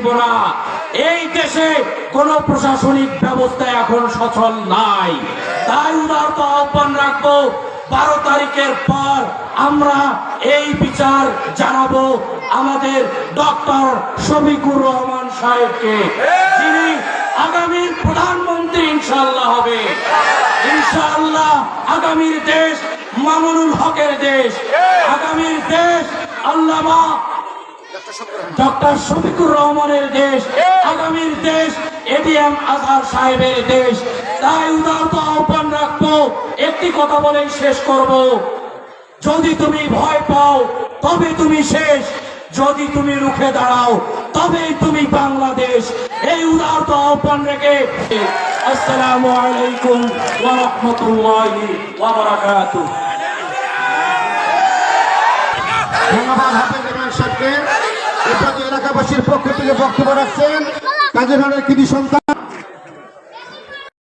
দিব না। এই দেশে কোনো প্রশাসনিক ব্যবস্থা এখন সচল নাই। তাই উদারত আহ্বান রাখব, বারো তারিখের পর আমরা এই বিচার জানাব আমাদের ডক্টর শফিকুর রহমান সাহেবকে। যিনি আগামীর প্রধানমন্ত্রী ইনশাল্লাহ হবে। ইনশাআল্লাহ আগামীর দেশ মামুনুল হকের দেশ। আগামীর দেশ আল্লামা ডক্টর শফিকুর রহমানের দেশ আগামীর দেশ এটিএম আজহার সাহেবের দেশ। তাই উদারত আহ্বান রাখব একটি কথা বলেই শেষ করব। যদি তুমি ভয় পাও তবে তুমি শেষ। যদি তুমি রুখে দাঁড়াও তবেই তুমি বাংলাদেশ। এই উদারত আহ্বান রেখে আসসালামু আলাইকুম ওয়া রাহমাতুল্লাহি ওয়া বারাকাতুহু। ধন্যবাদ হাফেজ ইমরান সাহেবকে। পক্ষ থেকে বক্তব্য রাখছেন। কাজী খানের কৃতি সন্তান।